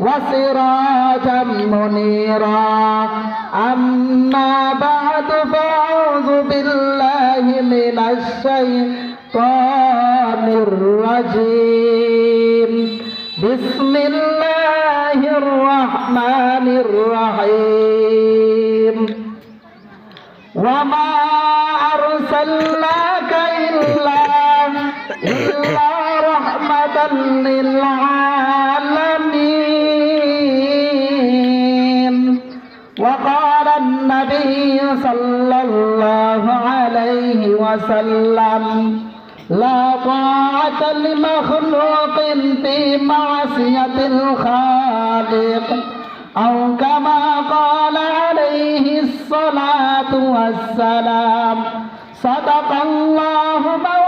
وسراجا منيرا أما بعد فأعوذ بالله من الشيطان الرجيم بسم الله الرحمن الرحيم وما أرسلناك إلا إلا وسلم لا طاعة لمخلوق في معصية الخالق أو كما قال عليه الصلاة والسلام صدق الله مولانا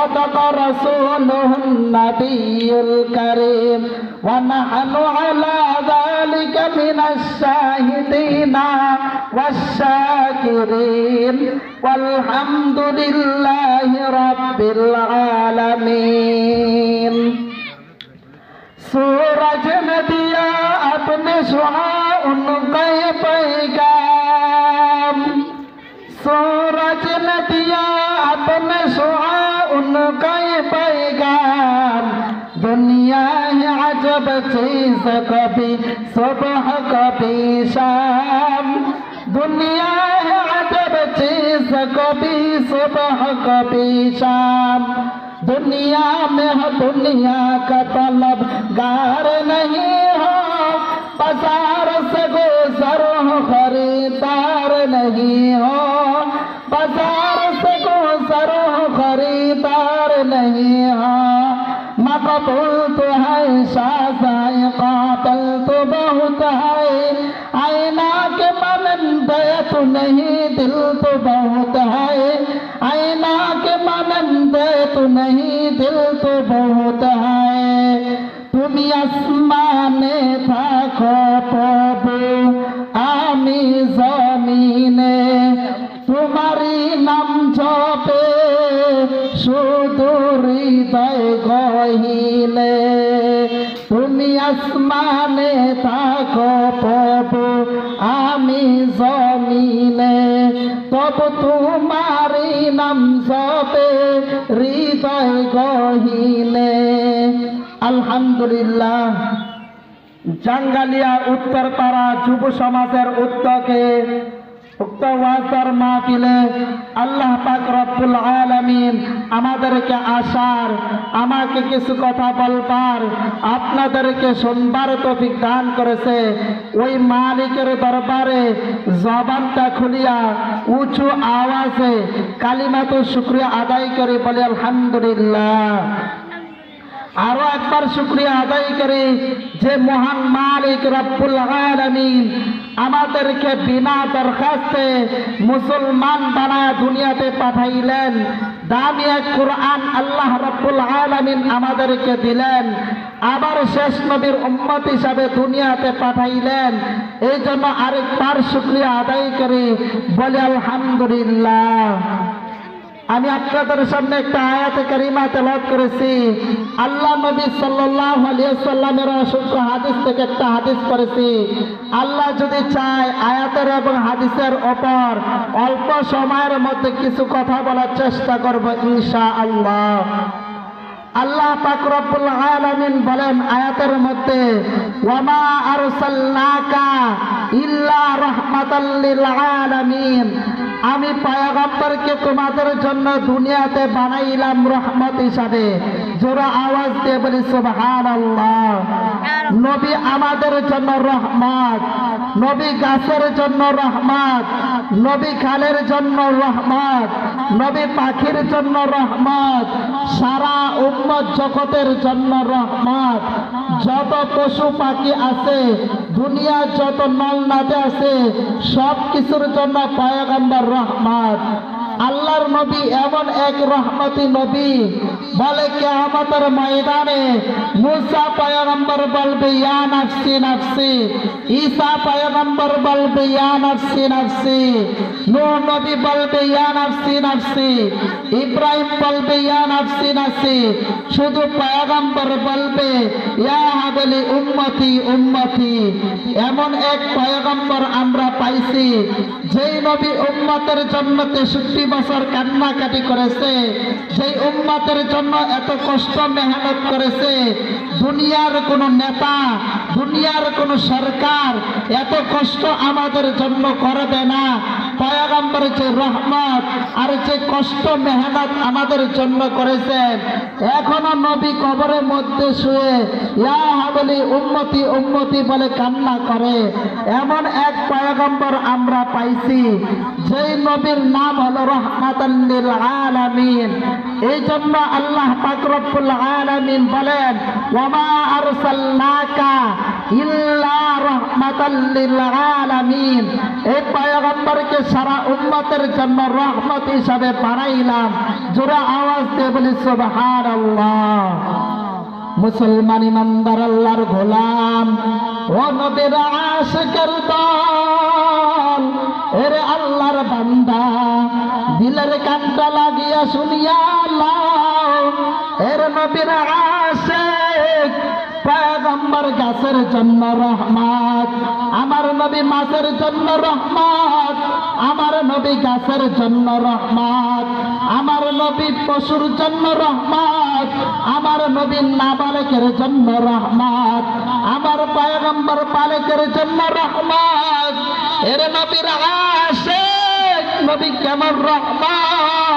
صدق رسوله النبي الكريم ونحن على ذلك من الشاهدين والشاكرين والحمد لله رب العالمين سورج ندیا اپنے سہا ان کے उनका ये पैगाम दुनिया है अजब चीज कभी सुबह कभी शाम दुनिया है अजब चीज कभी सुबह कभी शाम दुनिया में हो दुनिया का तलब गार नहीं हो बाजार से गुजर हो खरीदार नहीं हो قلت ہے شاسائے قاتلت بہت ہے آئینہ کے من بیت نہیں دل تو بہت ہے آئینہ کے من بیت نہیں دل تو بہت ہے তুমি আসমানে থাকো প্রভু আমি জয় আসমানে থাকো প্রভু, আমি জমিনে। তব তোমারি নাম জপে, হৃদয় গহিলে আলহামদুলিল্লাহ, জাঙ্গালিয়া উত্তরপাড়া যুব সমাজের উদ্যোগে আমাদেরকে আসার, আমাকে কিছু কথা বলবার, আপনাদেরকে শুনবার তৌফিক দান করেছে। ওই মালিকের দরবারে জবানটা খুলিয়া উঁচু আওয়াজে কালিমাতো শুক্রিয়া আদায় করে বলে আলহামদুলিল্লাহ। আরও একবার শুক্রিয়া আদায় করি যে মহান মালিক রব্বুল আলামিন আমাদেরকে বিনা দরখাস্তে মুসলমান বানায় দুনিয়াতে পাঠাইলেন। দামি এক কোরআন আল্লাহ রব্বুল আলামিন আমাদেরকে দিলেন। আবার শেষ নবীর উম্মত হিসাবে দুনিয়াতে পাঠাইলেন। এই জন্য আরেকবার শুক্রিয়া আদায় করি। বলে আলহামদুলিল্লাহ। আমি আপনাদের সামনে একটা আয়াতে কারিমা তেলাওয়াত করেছি। আল্লাহ নবী সাল্লাল্লাহু আলাইহি সাল্লামের অসংখ্য হাদিস থেকে একটা হাদিস করেছি আল্লাহ যদি চায় আয়াতের এবং হাদিসের ওপর অল্প সময়ের মধ্যে কিছু কথা বলার চেষ্টা করব, ইনশাআল্লাহ। আল্লাহ পাক রব্বুল আলামিন বলেন আয়াতের মধ্যে, ওয়ামা আরসালনাকা ইল্লা রাহমাতাল আমি পয়গম্বরকে তোমাদের জন্য দুনিয়াতে বানাইলাম রহমত হিসাবে। জোরা আওয়াজ দিয়ে বলি, সুবহানাল্লাহ। নবী আমাদের জন্য রহমত। নবী গাছের জন্য রহমত। নবী খালের জন্য রহমত। নবী পাখির জন্য রহমত। সারা উম্মত জগতের জন্য রহমত। যত পশু পাখি আছে দুনিয়ার যত নল নাদে আছে সব কিছুর জন্য পায়গাম্বার রহমত। আল্লাহর নবী এমন এক রহমতি নবী। বলে কেয়ামতের ময়দানে মুসা পয়গম্বর বলবে, ইয়া নাফসি নাফসি। ঈসা পয়গম্বর বলবে, ইয়া নাফসি নাফসি। নূহ নবী বলবে, ইয়া নাফসি ইব্রাহিম বলবে, ইয়া নাফসি নাফসি। শুধু পয়গম্বর বলবে, ইয়া হাবলি উম্মতি উম্মতি। এমন এক পয়গম্বর আমরা পাইছি, যেই নবী উম্মতের জন্য তেষট্টি বছর কান্নাকাটি করেছে সেই উম্মাতের জন্য এত কষ্ট মেহনত করেছে, দুনিয়ার কোনো নেতা, দুনিয়ার কোনো সরকার এত কষ্ট আমাদের জন্য করবে না। পয়গম্বর যে রহমত আর যে কষ্ট, মেহনত আমাদের জন্য করেছেন এখনও নবী কবরের মধ্যে শুয়ে ইয়া হাবলি উম্মতি উম্মতি বলে কান্না করে। এমন এক পয়গম্বর আমরা পাইছি, যেই নবীর নাম হলো রহমাতাল্লিল আলামিন। এই জন্য আল্লাহ পাক রব্বুল আলামিন বলেন ওমা আর আরসালনাকা ইল্লা রাহমাতাল্লিল আলামিন এই পয়গম্বরকে সারা উম্মতের জন্য রহমত হিসাবে বানাইলাম। জোরে আওয়াজ দিয়ে বলি, সুবহানাল্লাহ। মুসলমান ইমানদার, আল্লাহর গোলাম। ও নবীর আশিকের দল, এরে আল্লাহর বান্দা। দিলের কানটা লাগিয়া শুনিয়া লাও। এর নবীর আশিক পয়গম্বর গাছের জন্য রহমত। আমার নবী মাছের জন্য রহমত। আমার নবী গাছের জন্য রহমত। আমার নবী পশুর জন্য রহমত। আমার নবী নাবালকের জন্য রহমত। আমার পয়গম্বর বালকের জন্য রহমত। এর নবীর আশেক নবী কেমন রহমত?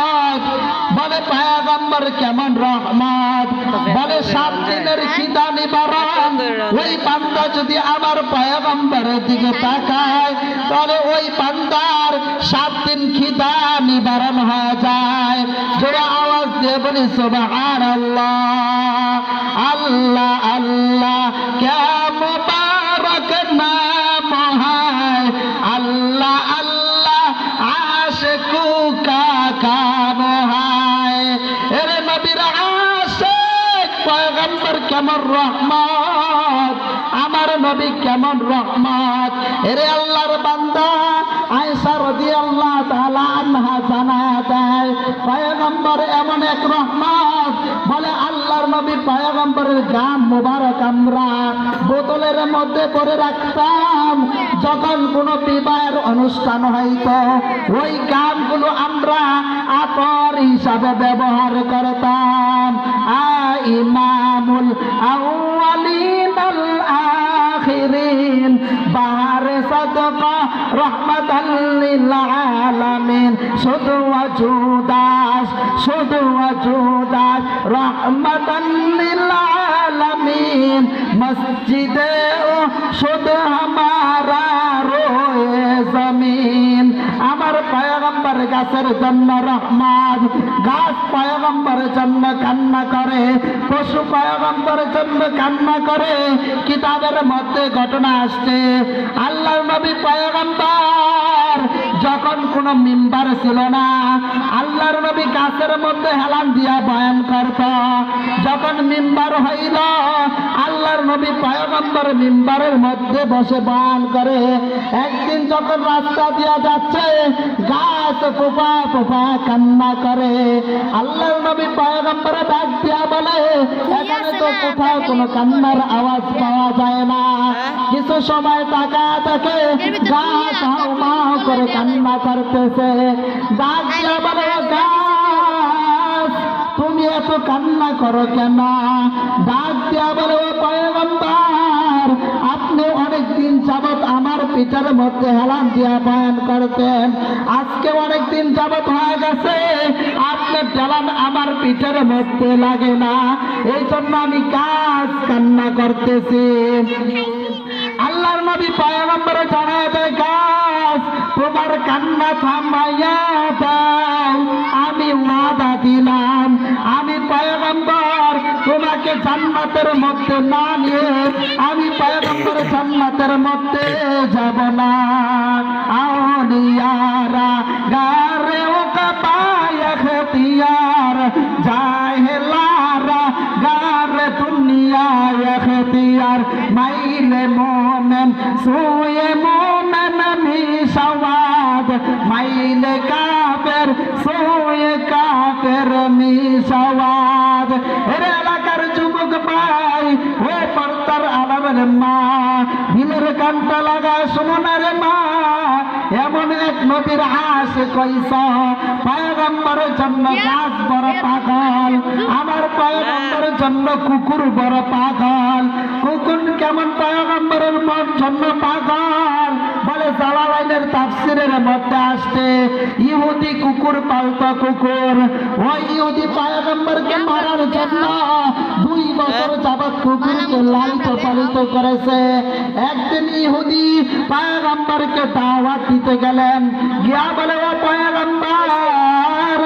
বলে পায়াগম্বর কেমন রহমত? বলে সাত দিনের খিদা নিবারণ ওই বান্দা যদি আমার পায়াগম্বরের দিকে তাকায় তাহলে ওই বান্দার সাত দিন খিদা নিবারণ হয়ে যায়। জোরে আওয়াজ দিয়ে বলি সুবহান আল্লাহ আল্লাহ আল্লাহ। পয়গম্বর কেমন রহমত? আমার নবী কেমন রহমত? এরে আল্লাহর বান্দা, আয়েশা রাদিয়াল্লাহু তাআলা আনহা জানায় দেয় পয়গম্বর এমন এক রহমত। বলে, আল্লাহর নবী পয়গম্বরের মুবারক আমরা বোতলের মধ্যে করে রাখতাম। যখন কোনো বিবাহের অনুষ্ঠান হইতো, ওই গানগুলো আমরা আতর হিসাবে ব্যবহার করতাম। আ ইমামুল আউয়ালিন আল আখিরিন বাহারে সাদকা রহমাতাল লিল আলামিন শুধু ওয়াজুদাস শুধু ওয়াজুদাস, রহমাতাল লিল আলামিন মসজিদে ও শুধু হামারা গাছের জন্য রহমান গাছ পয়গম্বরের জন্য কান্না করে, পশু পয়গম্বরের জন্য কান্না করে, কিতাবের মধ্যে ঘটনা আসছে। আল্লাহ নবী পয়গম্বর যখন কোন মিম্বার ছিল না আল্লাহর নবী গাছের মধ্যে হেলান দিয়া বয়ান করত। যখন মিম্বার হইল আল্লাহর নবী পয়গম্বর মিম্বারের মধ্যে বসে বয়ান করে। একদিন যখন রাস্তা দিয়া যাচ্ছে গাছ পোপা পোপা কান্না করে। আল্লাহর নবী পয়গম্বরে ডাক দিয়া বলে এখানে তো কোথাও কোনো কান্নার আওয়াজ পাওয়া যায় না। কিছু সময় হাও মাও করে কান্না করতেছে। ডাক দিয়া বলে "ও গাছ তুমি এত কান্না করো কেন? ডাক দিয়া বলে "ও পয়গম্বর আপনি অনেক দিন যাবত আমার পিঠার মধ্যে হেলান দিয়া বয়ান করতেন। আজকে অনেক দিন যাবত হয়ে গেছে আপনার জ্বালান আমার পিঠের মধ্যে লাগে না। এই জন্য আমি কাজ কান্না করতেছি। নবী পয়গম্বর জানাতে গাছ তোমার কান্না থামাইয়া দাও। আমি ওয়াদা দিলাম, আমি পয়গম্বর তোমাকে জান্নাতের মধ্যে না নিয়ে, আমি পয়গম্বর জান্নাতের মধ্যে যাব না। ও পাত্তার আলামের মা দিলের কানটা লাগা শোনার মা। এমন এক নবীর হাস কইসা পয়গম্বরের জন্য গাছ বড় পাগল আমার পয়গম্বরের জন্য কুকুর বড় পাগল। কুকুর কেমন পয়গম্বরের মন জন্য পাগল? বলে জালালাইনের তাফসিরের মধ্যে আসছে ইহুদি কুকুর পালতো কুকুর। ওই ইহুদি পয়গম্বরকে মারার জন্য দুই বছর যাবৎ কুকুরকে লালিত পালিত করেছে। একদিন ইহুদি পয়গম্বরকে দাওয়াত দিতে গেলেন। গিয়া বলে ও পয়গম্বর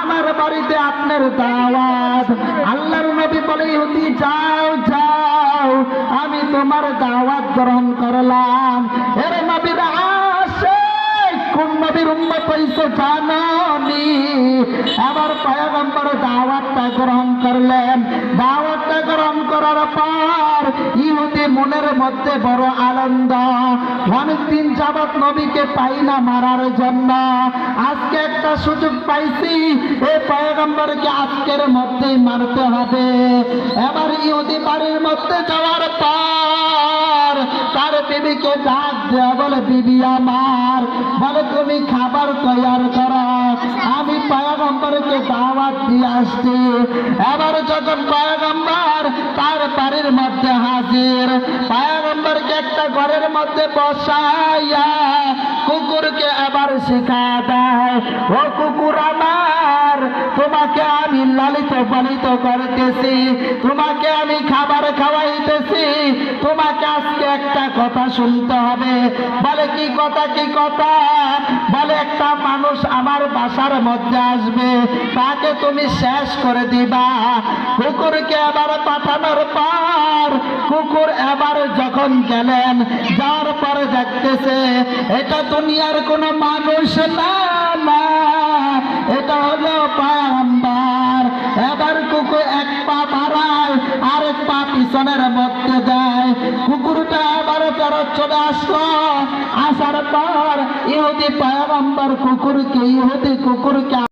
আমার বাড়িতে আপনার দাওয়াত। আল্লাহর নবী বলে ইহুদি যাও যাও। আমি তোমার দাওয়াত গ্রহণ করলাম। এর নবীরা জানি আবার পয়গম্বর দাওয়াতটা গ্রহণ করলেন। দাওয়াতটা গ্রহণ করার পর ইহুদি মনের মধ্যে বড় আনন্দ। অনেকদিন যাবৎ নবীকে পাই না মারার জন্য। আজকে একটা সুযোগ পাইছি এই পয়গম্বরকে আজকের মধ্যেই মারতে হবে। এবার ইহুদি বাড়ির মধ্যে যাওয়ার পর তার বিবিকে ডাক দেওয়া বলে, বিবি আমার, বলে, তুমি খাবার করা। আমি পায়াগম্বরকে দাওয়াত দিয়ে আসছি। এবার যখন পায়াগম্বর তার বাড়ির মধ্যে হাজির, পায়াগম্বরকে একটা ঘরের মধ্যে বসাইয়া কুকুরকে এবার শিখা দেয়। ও কুকুর আমার তোমাকে আমি লালিত পালিত করতেছি, তোমাকে আমি খাবার খাওয়াইতেছি। তোমাকে আজকে একটা কথা শুনতে হবে। বলে কি কথা কি কথা? বলে একটা মানুষ আমার বাসার মধ্যে আসবে, তাকে তুমি শেষ করে দিবা। কুকুরকে এবার পাঠানোর পর, কুকুর এবার যখন গেলেন, যাওয়ার পরে দেখতেছে, এটা দুনিয়ার কোনো মানুষ না না চলে আসলো আসার পর ইহুদি পায়াম্বার কুকুরকে ইহুদি কুকুরকে